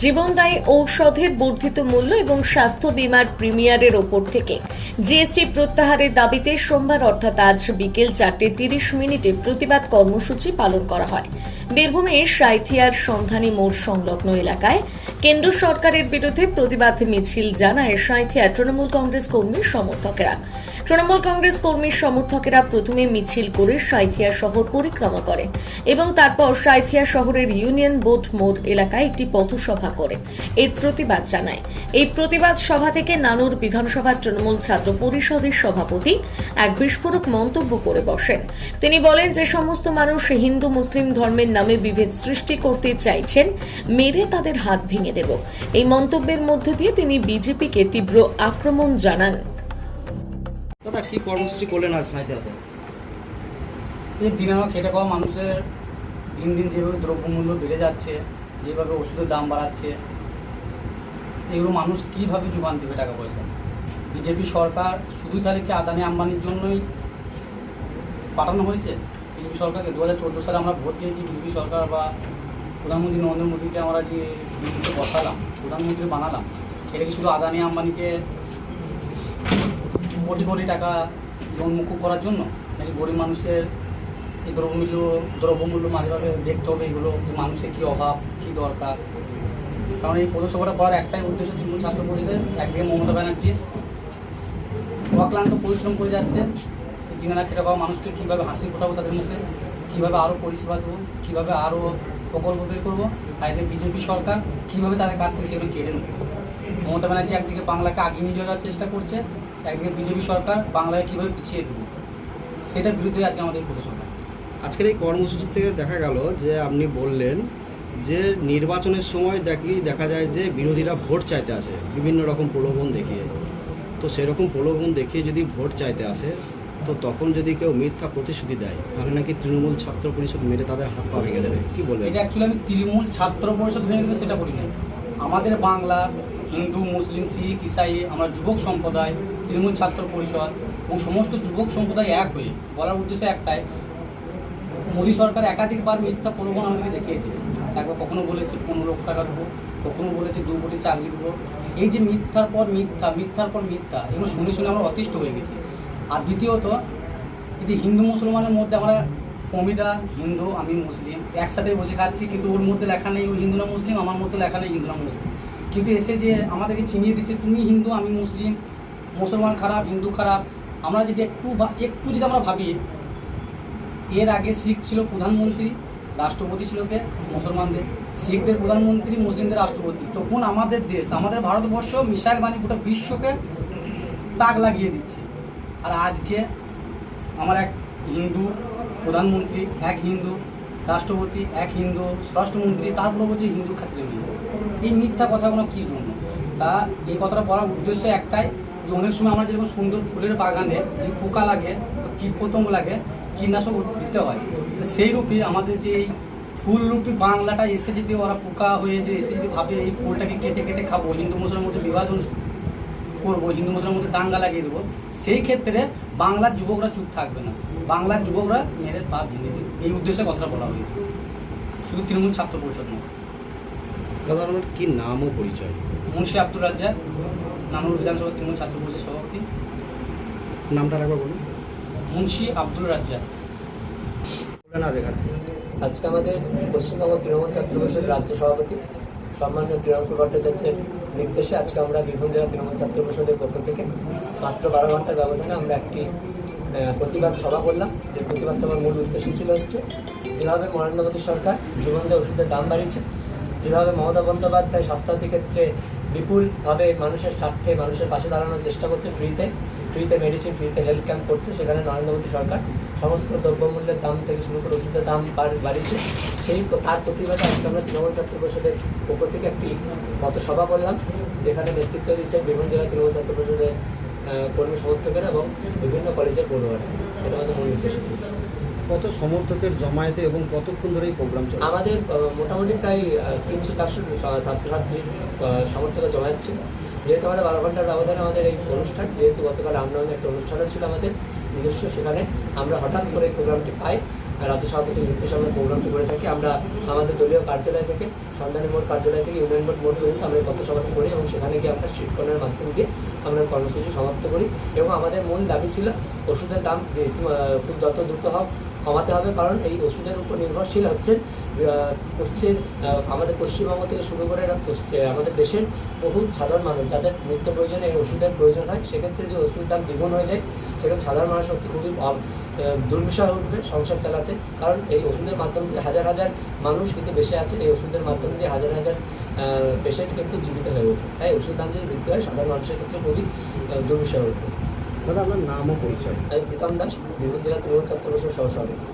জীবনদায়ী ঔষধের বর্ধিত মূল্য এবং স্বাস্থ্য বীমার প্রিমিয়ারের ওপর থেকে। জিএসটি প্রত্যাহারের দাবিতে সোমবার অর্থাৎ আজ বিকেল চারটে তিরিশ মিনিটে প্রতিবাদ কর্মসূচি পালন করা হয়। বীরভূমের সাঁইথিয়ার সন্ধানী মোড় সংলগ্ন এলাকায় কেন্দ্র সরকারের বিরুদ্ধে প্রতিবাদ মিছিল জানায় সাঁইথিয়া তৃণমূল কংগ্রেস কর্মীর সমর্থকেরা। তৃণমূল কংগ্রেস কর্মীর সমর্থকেরা প্রথমে মিছিল করে সাঁইথিয়া শহর পরিক্রমা করে এবং তারপর সাঁইথিয়া শহরের ইউনিয়ন বোর্ড মোড় এলাকায় একটি পথসভা করে। এর প্রতিবাদ জানায়। এই প্রতিবাদ সভা থেকে নানুর বিধানসভার তৃণমূল ছাত্র পরিষদের সভাপতি এক বিস্ফোরক মন্তব্য করে বসেন। তিনি বলেন যে সমস্ত মানুষ হিন্দু মুসলিম ধর্মের নামে বিভেদ সৃষ্টি করতে চাইছেন মেরে তাদের হাত ভেঙে দেব। এই মন্তব্যের মধ্য দিয়ে তিনি বিজেপিকে তীব্র আক্রমণ জানান। দাদা কি কর্মসূচি করলেন আজ সাঁইথিয়াতে এই দিনে আলো খেটে খাওয়া মানুষের দিন দিন যেভাবে দ্রব্যমূল্য বেড়ে যাচ্ছে যেভাবে ওষুধের দাম বাড়াচ্ছে, এগুলো মানুষ কীভাবে যোগান দেবে টাকা পয়সা? বিজেপি সরকার শুধুই কি আদানি আম্বানির জন্যই পাঠানো হয়েছে? বিজেপি সরকারকে? দু হাজার চোদ্দ সালে আমরা ভোট দিয়েছি, বিজেপি সরকার বা প্রধানমন্ত্রী নরেন্দ্র মোদীকে আমরা যে দিল্লিতে বসালাম, প্রধানমন্ত্রী বানালাম এটা কি শুধু আদানি আম্বানিকে কোটি কোটি টাকা লোন মুকুব করার জন্য? নাকি গরিব মানুষের এই দ্রব্যমূল্য দ্রব্যমূল্য মাঝেভাবে দেখতে হবে এগুলো, যে মানুষের কী অভাব, কী দরকার। কারণ এই পৌরসভাটা করার একটাই উদ্দেশ্য তৃণমূল ছাত্র পরিষদের, একদিকে মমতা ব্যানার্জি। অক্লান্ত পরিশ্রম করে যাচ্ছে। দিনেরা খেটে পাওয়া মানুষকে কীভাবে হাসি ফোটাবো তাদের মুখে, কীভাবে আরও পরিষেবা দেবো, কীভাবে আরও প্রকল্প বের করব, আর বিজেপি সরকার কীভাবে তাদের কাছ থেকে সেগুলো কেড়ে নেবে? মমতা ব্যানার্জি একদিকে বাংলাকে আগিয়ে নিয়ে যাওয়ার চেষ্টা করছে, একদিকে বিজেপি সরকার বাংলাকে কীভাবে পিছিয়ে দেবো, সেটার বিরুদ্ধে আজকে আমাদের পৌরসভা। আজকের এই কর্মসূচি থেকে দেখা গেল যে আপনি বললেন যে নির্বাচনের সময় দেখি দেখা যায় যে বিরোধীরা ভোট চাইতে আসে, বিভিন্ন রকম প্রলোভন দেখিয়ে। তো সেরকম প্রলোভন দেখিয়ে যদি ভোট চাইতে আসে, তো তখন যদি কেউ মিথ্যা প্রতিশ্রুতি দেয়, তাহলে নাকি তৃণমূল ছাত্র পরিষদ মেরে তাদের হাত পা ভেঙে দেবে? কি বলবেন? এটা অ্যাকচুয়ালি আমি তৃণমূল ছাত্র পরিষদ ভেঙে দেবে সেটা বলি না আমাদের বাংলা, হিন্দু, মুসলিম, শিখ, ইসাই, আমরা যুবক সম্প্রদায়, তৃণমূল ছাত্র পরিষদ এবং সমস্ত যুবক সম্প্রদায় এক হয়ে, বলার উদ্দেশ্য একটাই মোদী সরকার একাধিকবার মিথ্যা প্রলোভন আমাদেরকে দেখিয়েছে। একবার কখনো বলেছে পনেরো লক্ষ টাকা দেবো, কখনো বলেছে দু কোটি চাকরি দেবো। এই যে মিথ্যার পর মিথ্যা, মিথ্যার পর মিথ্যা, এগুলো শুনে শুনে আমরা অতিষ্ঠ হয়ে গেছি। আর দ্বিতীয়ত, এই যে হিন্দু মুসলমানের মধ্যে আমরা কমিদা হিন্দু, আমি মুসলিম একসাথে বসে খাচ্ছি, কিন্তু ওর মধ্যে লেখা নেই, ও হিন্দু না মুসলিম, আমার মধ্যে লেখা নেই হিন্দু না মুসলিম। কিন্তু এসে যে আমাদেরকে চিনিয়ে দিচ্ছে, তুমি হিন্দু, আমি মুসলিম, মুসলমান খারাপ, হিন্দু খারাপ। আমরা যদি একটু ভা- একটু যদি আমরা ভাবি এর আগে শিখ ছিল প্রধানমন্ত্রী, রাষ্ট্রপতি ছিল কে? মুসলমানদের। শিখদের প্রধানমন্ত্রী, মুসলিমদের রাষ্ট্রপতি। তখন আমাদের দেশ, আমাদের ভারতবর্ষ মিসাইল বাণী গোটা বিশ্বকে তাক লাগিয়ে দিচ্ছে। আর আজকে আমার এক হিন্দু প্রধানমন্ত্রী, এক হিন্দু রাষ্ট্রপতি, এক হিন্দু স্বরাষ্ট্রমন্ত্রী তারপরে বলছে হিন্দু ক্ষেত্রে এই মিথ্যা কথাগুলো কী জন্য? তা এই কথাটা বলার উদ্দেশ্য একটাই যে অনেক সময় আমরা যেরকম সুন্দর ফুলের বাগানে যে পোকা লাগে কীট পতঙ্গ লাগে কীটনাশক দিতে হয়। তো সেই রূপে আমাদের যে এই ফুলরূপী বাংলাটা এসে যদি ওরা পোকা হয়ে যে এসে যদি ভাবে এই ফুলটাকে কেটে কেটে খাব হিন্দু মুসলমানের মধ্যে বিভাজন করব হিন্দু মুসলমানের মধ্যে দাঙ্গা লাগিয়ে দেবো সেই ক্ষেত্রে বাংলার যুবকরা চুপ থাকবে না। বাংলার যুবকরা মেরে পা ভেঙে দেবে। এই উদ্দেশ্যে কথাটা বলা হয়েছে। শুধু তৃণমূল ছাত্র পরিষদ নয়। দাদা আমার কি নাম ও পরিচয়? মুন্সি আব্দুর রাজ্জাক নানুর বিধানসভা তৃণমূল ছাত্র পরিষদ সভাপতি। নামটা রাখব বলুন। মুন্সি আব্দুল রাজ্জাক। আজকে আমাদের পশ্চিমবঙ্গ তৃণমূল ছাত্র পরিষদ রাজ্য সভাপতি সম্মানীয় তৃণমূল ভট্টাচার্যের নির্দেশে আজকে আমরা বীরভূম জেলা তৃণমূল ছাত্র পরিষদের পক্ষ থেকে মাত্র বারো ঘণ্টার ব্যবধানে আমরা একটি প্রতিবাদ সভা করলাম। যে প্রতিবাদ সভার মূল উদ্দেশ্য ছিল হচ্ছে, যেভাবে নরেন্দ্র মোদী সরকার জীবনদের ওষুধের দাম বাড়িয়েছে, যেভাবে মমতা বন্দ্যোপাধ্যায় স্বাস্থ্যসাথী ক্ষেত্রে বিপুলভাবে মানুষের স্বার্থে, মানুষের পাশে দাঁড়ানোর চেষ্টা করছে ফ্রিতে ফ্রিতে মেডিসিন ফ্রিতে হেলথ ক্যাম্প করছে, সেখানে নরেন্দ্র মোদী সরকার সমস্ত দ্রব্যমূল্যের দাম থেকে শুরু করে ওষুধের দাম বাড়- বাড়িয়েছে। সেই তার প্রতিবাদে আজকে আমরা তৃণমূল ছাত্র পরিষদের পক্ষ থেকে একটি মত সভা করলাম, যেখানে নেতৃত্ব দিয়েছে বিভিন্ন জেলা তৃণমূল ছাত্র পরিষদের কর্মী সমর্থকেরা এবং বিভিন্ন কলেজের পড়ুয়ারা। এটা আমাদের মূল উদ্দেশ্য ছিল। কত সমর্থকের জমায়েতে এবং কতক্ষণ ধরে এই প্রোগ্রাম চলে? আমাদের মোটামুটি প্রায় তিনশো চারশো ছাত্রছাত্রীর আহ, সমর্থকে জমায়েত ছিল। যেহেতু আমাদের বারো ঘণ্টার ব্যবধানে আমাদের এই অনুষ্ঠান যেহেতু গতকাল রামনবমী একটা অনুষ্ঠানও ছিল আমাদের নিজস্ব সেখানে আমরা হঠাৎ করে এই প্রোগ্রামটি পাই রাজ্য সভাপতির নির্দেশে আমরা প্রোগ্রামটি করে থাকি। আমরা আমাদের দলীয় কার্যালয় থেকে সন্ধানী মোড় কার্যালয় থেকে ইউনিয়ন বোর্ড মোড় পর্যন্ত আমরা পথসভাটি করি এবং সেখানে গিয়ে আমরা স্ট্রিট মাধ্যম দিয়ে আমরা কর্মসূচি সমাপ্ত করি। এবং আমাদের মূল দাবি ছিল ওষুধের দাম খুব যত দ্রুত হোক কমাতে হবে, কারণ এই ওষুধের উপর নির্ভরশীল হচ্ছেন পশ্চিম আমাদের পশ্চিমবঙ্গ থেকে শুরু করে আমাদের দেশের বহু সাধারণ মানুষ যাদের নিত্য প্রয়োজনে এই ওষুধের প্রয়োজন হয়, সেক্ষেত্রে যে ওষুধ দাম দ্বিগুণ হয়ে যায় সেক্ষেত্রে সাধারণ মানুষ খুবই হয়ে উঠবে সংসার চালাতে, কারণ এই ওষুধের মাধ্যম দিয়ে হাজার হাজার মানুষ কিন্তু বেঁচে আছে, এই ওষুধের মাধ্যম দিয়ে হাজার হাজার পেশেন্ট কিন্তু জীবিত হয়ে ওঠে তাই ওষুধ দাম যদি বৃদ্ধি হয়, সাধারণ মানুষের ক্ষেত্রে খুবই হয়ে উঠবে। দাদা আপনার নাম ও পরিচয়। তাই প্রীতম দাস বিভূতিরা ত্রিভুবন ছাত্র সহ সভাপতি